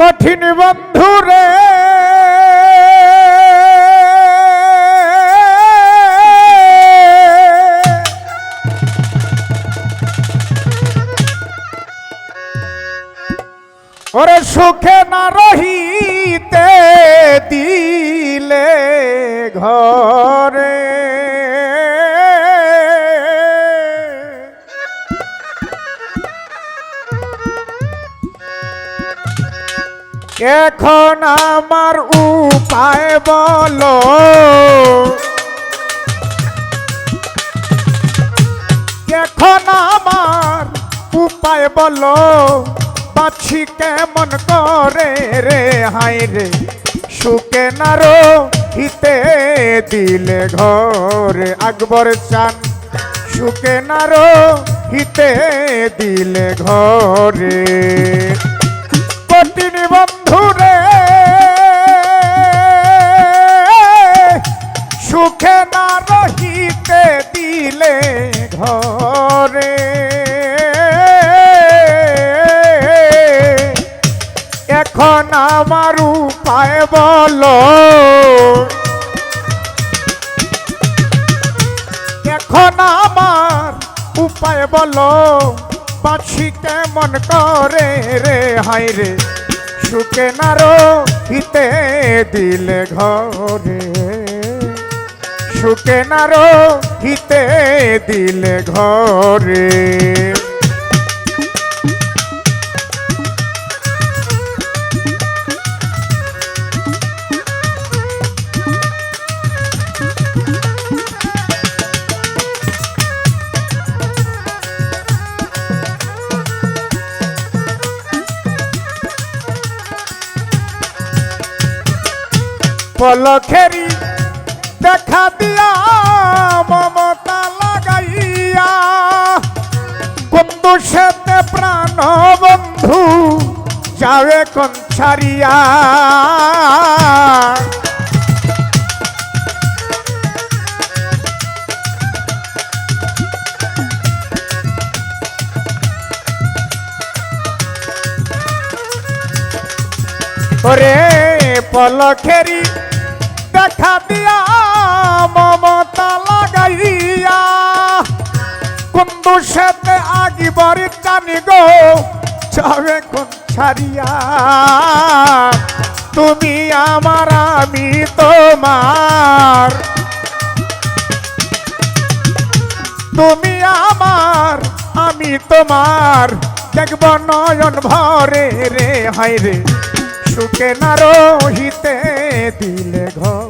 কঠিন বন্ধু রে। ওরে সুখে না রহিতে দিলে ঘরে। এখন আমার উপায় বলো। এখন আমার উপায় বলো পাচ্ছি কেমন করে রে হাই রে। সুকে নারো হিতে দিলে ঘরে আকবর চান। সুকে নারো হিতে দিলে ঘরে। কঠিন বন্ধুরে সুখে না রহিতে দিলে ঘরে। এখন আমার উপায় বলো। এখন আমার উপায় বলো। পাচ্ছি কেমন করে রে হাই রে। সুখে নারো হিতে দিলে ঘরে। সুখে নারো হিতে দিলে ঘরে। পলখেরি দেখা দিয়া মমতা লাগাইয়া। কুন্দু সেতে প্রাণ বন্ধু যাবে কোন ছাড়িয়া। ওরে পলখেরি দেখা দিয়া মমতা লাগাইয়া। কুন্দু সেতে আগিবার জানি গো যাবে কোন ছাড়িয়া। তুমি আমার, আমি তোমার। তুমি আমার, আমি তোমার। দেখব নয়ন ভরে রে হাই রে। সুখে না রহিতে দিলে ঘরে।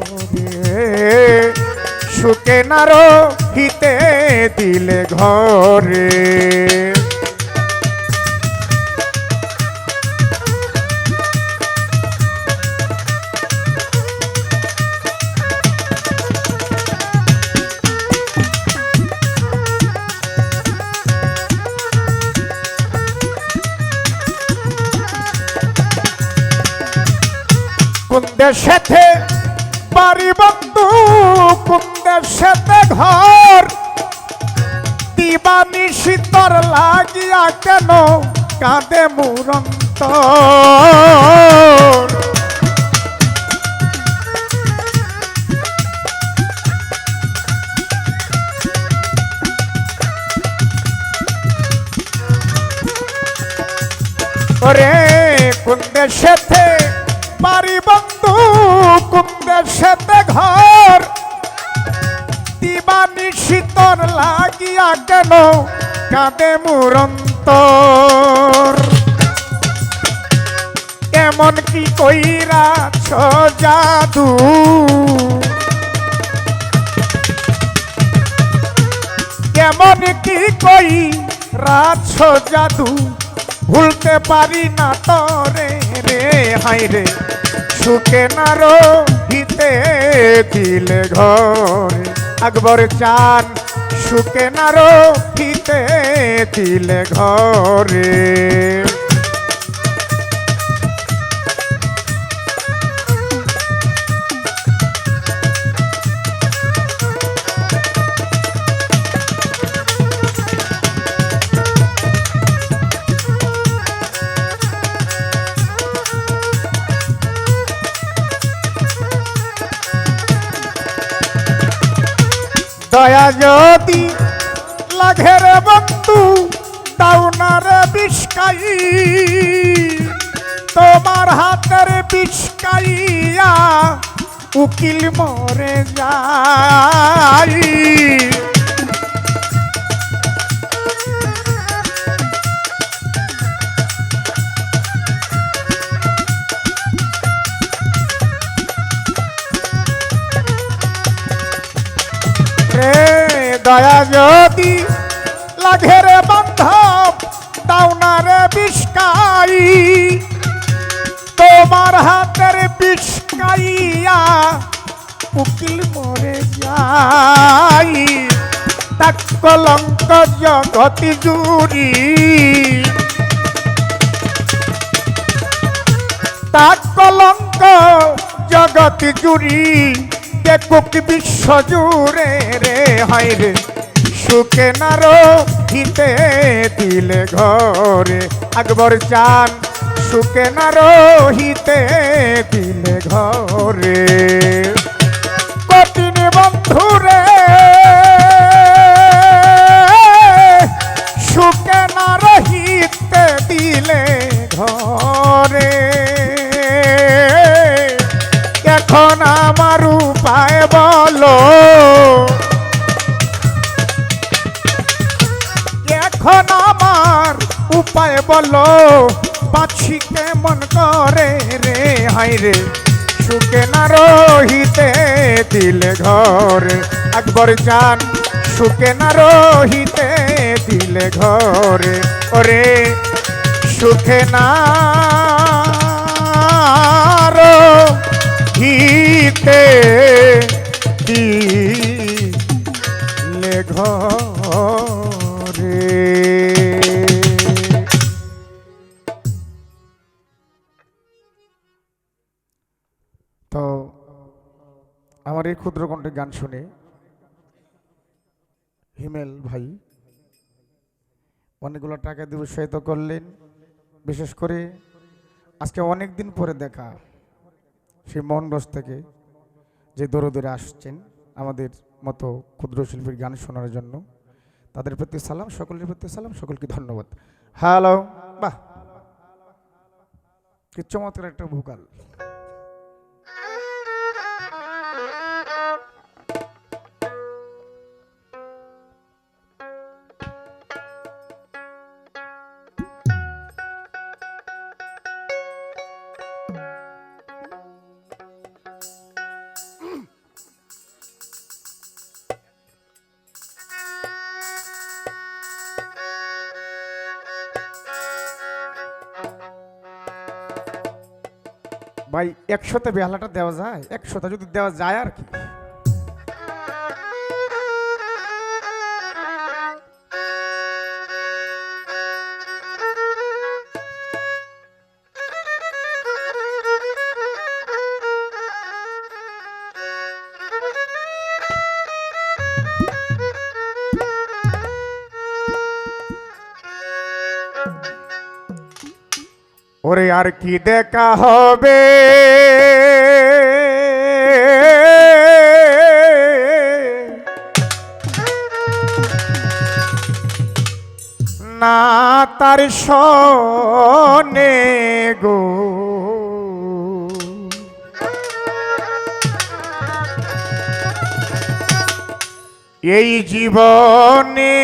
সুখে না রহিতে দিলে ঘরে। সাথে বাড়ি বন্ধু কুন্দের সাথে ঘর। দিবানি শীতর লাগিয়া কেন কাঁদে মুরন্ত কুন্দের ঘর। দিবানি শীতর লাগিয়া কেন কাঁদে মুরন্তর কেমন কি কইরা জাদু কেমন কি কই রাছ জাদু ভুলতে পারি না তরে রে হাই রে। সুখে নারো হিতে দিলে ঘরে। আকবর চান সুখে নারো হিতে দিলে ঘরে। দয়া যদি লাগে রে বন্ধু, দাও না রে বিষকাই তোমার হাতের বিষকাইয়া উকিল মরে যাই দয়া যদি লাগে রে বান্ধব, দাও না রে বিষকাই। তোমার হাতের বিষকাইয়া উকিল মরে যাই। তাক কলঙ্ক জগতি জুড়ি। তাক কলঙ্ক জগতি জুড়ি। দেখুক বিশ্ব জুড়ে রে, হয় রে। সুখে নারো হিতে দিলে ঘরে আকবর চান। সুখে না হিতে দিলে ঘরে। কঠিন বন্ধুরে এখন আমার উপায় বলো পাচ্ছি কেমন করে রে হাই রে। সুখে না রহিতে দিলে ঘরে আকবর চান। সুখে না রহিতে দিলে ঘরে, ওরে সুখে না রহিতে তো আমার এই ক্ষুদ্র কণ্ঠে গান শুনে হিমেল ভাই অনেকগুলো টাকা দিয়ে উৎসাহিত করলেন। বিশেষ করে আজকে অনেক দিন পরে দেখা সেই মোহনগঞ্জ থেকে যে দৌড়ে দৌড়ে আসছেন আমাদের মতো ক্ষুদ্র শিল্পীর গান শোনার জন্য। তাদের প্রতি সালাম, সকলের প্রতি সালাম, সকলকে ধন্যবাদ। হ্যালো, বাহ! কি চমৎকার একটা ভোকাল। ভাই একশোতে বেহালাটা দেওয়া যায় একশোতে যদি দেওয়া যায় আর কি। ওরে আর কি দেখা হবে? না তার সনে গো। এই জীবনে